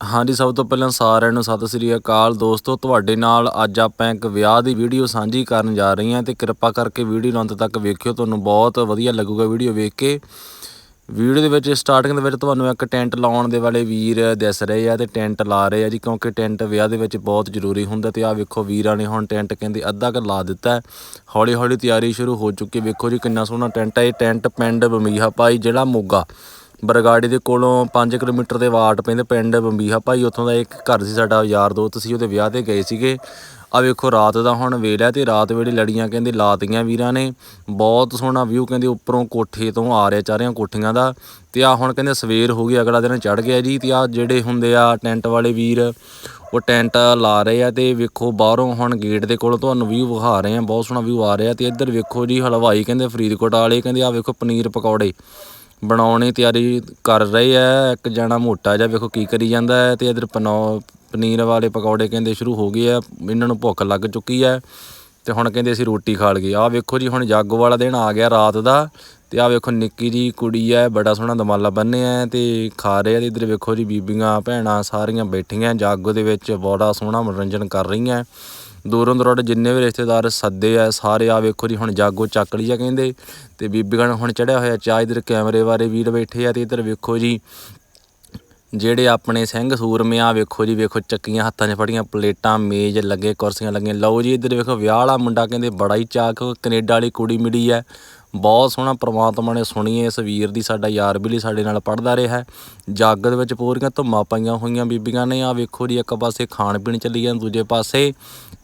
ਹਾਂਜੀ, ਸਭ ਤੋਂ ਪਹਿਲਾਂ ਸਾਰਿਆਂ ਨੂੰ ਸਤਿ ਸ੍ਰੀ ਅਕਾਲ ਦੋਸਤੋ, ਤੁਹਾਡੇ ਨਾਲ ਅੱਜ ਆਪਾਂ ਇੱਕ ਵਿਆਹ ਦੀ ਵੀਡੀਓ ਸਾਂਝੀ ਕਰਨ ਜਾ ਰਹੇ ਹਾਂ ਤੇ ਕਿਰਪਾ ਕਰਕੇ ਵੀਡੀਓ ਨੂੰ ਅੰਤ ਤੱਕ ਵੇਖਿਓ, ਤੁਹਾਨੂੰ ਬਹੁਤ ਵਧੀਆ ਲੱਗੂਗਾ ਵੀਡੀਓ ਵੇਖ ਕੇ। ਵੀਡੀਓ ਦੇ ਵਿੱਚ ਸਟਾਰਟਿੰਗ ਦੇ ਵਿੱਚ ਤੁਹਾਨੂੰ ਇੱਕ ਟੈਂਟ ਲਾਉਣ ਦੇ ਵਾਲੇ ਵੀਰ ਦਿਸ ਰਹੇ ਆ ਤੇ ਟੈਂਟ ਲਾ ਰਹੇ ਆ ਜੀ, ਕਿਉਂਕਿ ਟੈਂਟ ਵਿਆਹ ਦੇ ਵਿੱਚ ਬਹੁਤ ਜ਼ਰੂਰੀ ਹੁੰਦਾ ਤੇ ਆਹ ਵੇਖੋ ਵੀਰਾਂ ਨੇ ਹੁਣ ਟੈਂਟ ਕਹਿੰਦੇ ਅੱਧਾ ਕੁ ਲਾ ਦਿੱਤਾ। ਹੌਲੀ ਹੌਲੀ ਤਿਆਰੀ ਸ਼ੁਰੂ ਹੋ ਚੁੱਕੀ ਵੇਖੋ ਜੀ ਕਿੰਨਾ ਸੋਹਣਾ ਟੈਂਟ ਹੈ ਇਹ ਟੈਂਟ ਪਿੰਡ ਬਮੀਹਾ ਪਾਈ ਜਿਹੜਾ ਮੋਗਾ। ਬਰਗਾੜੀ ਦੇ ਕੋਲੋਂ 5 ਕਿਲੋਮੀਟਰ ਦੇ ਵਾਟ ਪੈਂਦੇ ਪਿੰਡ ਬੰਬੀਹਾ। ਭਾਈ ਉੱਥੋਂ ਦਾ ਇੱਕ ਘਰ ਸੀ ਸਾਡਾ, ਯਾਰ ਦੋਸਤ ਸੀ, ਉਹਦੇ ਵਿਆਹ ਤੇ ਗਏ ਸੀਗੇ। ਆ ਵੇਖੋ ਰਾਤ ਦਾ ਹੁਣ ਵੇਲਾ ਤੇ ਰਾਤ ਵੇਲੇ ਲੜੀਆਂ ਕਹਿੰਦੇ ਲਾਤੀਆਂ ਵੀਰਾਂ ਨੇ। ਬਹੁਤ ਸੋਹਣਾ ਵਿਊ ਕਹਿੰਦੇ ਉੱਪਰੋਂ ਕੋਠੇ ਤੋਂ ਆ ਰਿਹਾ ਚਾਰਿਆਂ ਕੋਠੀਆਂ ਦਾ। ਤੇ ਆ ਹੁਣ ਕਹਿੰਦੇ ਸਵੇਰ ਹੋ ਗਈ, ਅਗਲਾ ਦਿਨ ਚੜ ਗਿਆ ਜੀ। ਤੇ ਆ ਜਿਹੜੇ ਹੁੰਦੇ ਆ ਟੈਂਟ ਵਾਲੇ ਵੀਰ, ਉਹ ਟੈਂਟ ਲਾ ਰਹੇ ਆ ਤੇ ਵੇਖੋ ਬਾਹਰੋਂ ਹੁਣ ਗੇਟ ਦੇ ਕੋਲ ਤੁਹਾਨੂੰ ਵਿਊ ਵਿਖਾ ਰਹੇ ਆ। ਬਹੁਤ ਸੋਹਣਾ ਵਿਊ ਆ ਰਿਹਾ ਤੇ ਇੱਧਰ ਵੇਖੋ ਜੀ ਹਲਵਾਈ ਕਹਿੰਦੇ ਫਰੀਦਕੋਟ ਵਾਲੇ, ਕਹਿੰਦੇ ਆ ਵੇਖੋ ਪਨੀਰ ਪਕੌੜੇ। ਬਣਾਉਣ ਦੀ ਤਿਆਰੀ ਕਰ ਰਹੇ ਹੈ। ਇੱਕ ਜਣਾ ਮੋਟਾ ਜਿਹਾ ਵੇਖੋ ਕੀ ਕਰੀ ਜਾਂਦਾ ਹੈ ਤੇ ਇਧਰ ਪਨੌ, ਪਨੀਰ ਵਾਲੇ ਪਕੌੜੇ ਕਹਿੰਦੇ ਸ਼ੁਰੂ ਹੋ ਗਏ ਆ, ਇਹਨਾਂ ਨੂੰ ਭੁੱਖ ਲੱਗ ਚੁੱਕੀ ਹੈ ਤੇ ਹੁਣ ਕਹਿੰਦੇ ਅਸੀਂ ਰੋਟੀ ਖਾ ਲਈਏ। ਆਹ ਵੇਖੋ ਜੀ, ਹੁਣ ਜਾਗੋ ਵਾਲਾ ਦਿਨ ਆ ਗਿਆ ਰਾਤ ਦਾ ਤੇ ਆਹ ਵੇਖੋ ਨਿੱਕੀ ਜੀ ਕੁੜੀ ਐ ਬੜਾ ਸੋਹਣਾ ਦਮਾਲਾ ਬੰਨਿਆ ਤੇ ਖਾ ਰਹੇ ਆ ਤੇ ਇਧਰ ਵੇਖੋ ਜੀ ਬੀਬੀਆਂ, ਭੈਣਾਂ ਸਾਰੀਆਂ ਬੈਠੀਆਂ, ਜਾਗੋ ਦੇ ਵਿੱਚ ਬੜਾ ਸੋਹਣਾ ਮਨੋਰੰਜਨ ਕਰ ਰਹੀਆਂ। ਦੂਰੋਂ ਦੂਰੋਂ ਜਿੰਨੇ ਵੀ ਰਿਸ਼ਤੇਦਾਰ ਸੱਦੇ ਆ, ਸਾਰੇ ਆ ਵੇਖੋ ਜੀ, ਹੁਣ ਜਾਗੋ ਚੱਕ ਲਈ ਆ ਕਹਿੰਦੇ। ਤੇ ਬੀਬੀ ਨੂੰ ਹੁਣ ਚੜਿਆ ਹੋਇਆ, ਚਾਹ ਇਧਰ ਕੈਮਰੇ ਵਾਲੇ ਵੀਰ ਬੈਠੇ ਆ ਤੇ ਇਧਰ ਵੇਖੋ ਜੀ, ਜਿਹੜੇ ਆਪਣੇ ਸਿੰਘ ਸੂਰਮੇ ਆ, ਵੇਖੋ ਜੀ, ਵੇਖੋ ਚੱਕੀਆਂ ਹੱਥਾਂ 'ਚ ਫੜੀਆਂ, ਪਲੇਟਾਂ, ਮੇਜ਼ ਲੱਗੇ, ਕੁਰਸੀਆਂ ਲੱਗੀਆਂ। ਲਓ ਜੀ, ਇੱਧਰ ਵੇਖੋ, ਵਿਆਹ ਵਾਲਾ ਮੁੰਡਾ ਕਹਿੰਦੇ, ਬੜਾ ਹੀ ਚਾਕ ਕੈਨੇਡਾ ਵਾਲੀ ਕੁੜੀ ਮਿਲੀ ਹੈ ਬਹੁਤ ਸੋਹਣਾ ਪ੍ਰਮਾਤਮਾ ਨੇ ਸੁਣੀ ਇਸ ਵੀਰ ਦੀ ਸਾਡਾ ਯਾਰ ਬਿਲੀ ਸਾਡੇ ਨਾਲ ਪੜਦਾ ਰਿਹਾ ਹੈ। ਜੱਗ ਦੇ ਵਿੱਚ ਪੂਰੀਆਂ ਧੁੰਮਾਂ ਪਾਈਆਂ ਹੋਈਆਂ ਬੀਬੀਆਂ ਨੇ ਆ ਵੇਖੋ ਜੀ, ਇੱਕ ਪਾਸੇ ਖਾਣ ਪੀਣ ਚੱਲੀ ਜਾਂ ਦੂਜੇ ਪਾਸੇ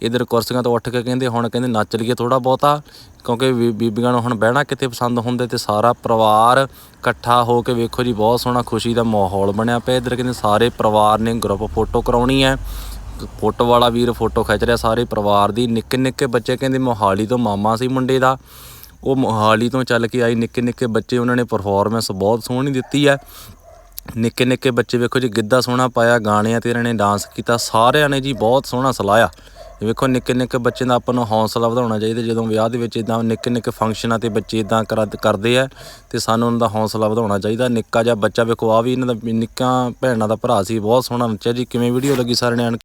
ਇਧਰ ਕੁਰਸੀਆਂ ਤੋਂ ਉੱਠ ਕੇ ਕਹਿੰਦੇ, ਹੁਣ ਕਹਿੰਦੇ ਨੱਚ ਲਈਏ ਥੋੜਾ ਬਹੁਤਾ, ਕਿਉਂਕਿ ਬੀ- ਬੀਬੀਆਂ ਨੂੰ ਹੁਣ ਬਹਿਣਾ ਕਿੱਥੇ ਪਸੰਦ ਹੁੰਦੇ ਤੇ ਸਾਰਾ ਪਰਿਵਾਰ ਇਕੱਠਾ ਹੋ ਕੇ ਵੇਖੋ ਜੀ, ਬਹੁਤ ਸੋਹਣਾ ਖੁਸ਼ੀ ਦਾ ਮਾਹੌਲ ਬਣਿਆ ਪਿਆ। ਇਧਰ ਕਹਿੰਦੇ ਸਾਰੇ ਪਰਿਵਾਰ ਨੇ ਗਰੁੱਪ ਫੋਟੋ ਕਰਾਉਣੀ ਹੈ। ਫੋਟੋ ਵਾਲਾ ਵੀਰ ਫੋਟੋ ਖਿੱਚ ਰਿਹਾ, ਸਾਰੇ ਪਰਿਵਾਰ ਦੀ ਨਿੱਕੇ ਨਿੱਕੇ ਬੱਚੇ ਕਹਿੰਦੇ ਮੋਹਾਲੀ ਤੋਂ ਮਾਮਾ ਸੀ ਮੁੰਡੇ ਦਾ। ਉਹ ਮੋਹਾਲੀ ਤੋਂ ਚੱਲ ਕੇ ਆਈ ਨਿੱਕੇ ਨਿੱਕੇ ਬੱਚੇ ਉਹਨਾਂ ਨੇ ਪਰਫਾਰਮੈਂਸ ਬਹੁਤ ਸੋਹਣੀ ਦਿੱਤੀ ਹੈ। ਨਿੱਕੇ ਨਿੱਕੇ ਬੱਚੇ ਵੇਖੋ ਜੀ, ਗਿੱਧਾ ਸੋਹਣਾ ਪਾਇਆ, ਗਾਣਿਆਂ ਤੇ ਇਹਨਾਂ ਨੇ ਡਾਂਸ ਕੀਤਾ, ਸਾਰਿਆਂ ਨੇ ਜੀ ਬਹੁਤ ਸੋਹਣਾ ਸਲਾਇਆ। ਵੇਖੋ ਨਿੱਕੇ ਨਿੱਕੇ ਬੱਚੇ ਦਾ ਆਪਾਂ ਨੂੰ ਹੌਸਲਾ ਵਧਾਉਣਾ ਚਾਹੀਦਾ, ਜਦੋਂ ਵਿਆਹ ਦੇ ਵਿੱਚ ਇਦਾਂ ਨਿੱਕੇ ਨਿੱਕੇ ਫੰਕਸ਼ਨਾਂ ਤੇ ਬੱਚੇ ਇਦਾਂ ਕਰਦੇ ਆ, ਤੇ ਸਾਨੂੰ ਉਹਨਾਂ ਦਾ ਹੌਸਲਾ ਵਧਾਉਣਾ ਚਾਹੀਦਾ। ਨਿੱਕਾ ਜਿਹਾ ਬੱਚਾ ਵੇਖੋ ਆ ਵੀ ਇਹਨਾਂ ਦਾ, ਨਿੱਕਾ ਭੈਣਾਂ ਦਾ ਭਰਾ ਸੀ, ਬਹੁਤ ਸੋਹਣਾ ਨੱਚਿਆ ਜੀ, ਕਿਵੇਂ ਵੀਡੀਓ ਲੱਗੀ ਸਾਰਿਆਂ ਨੇ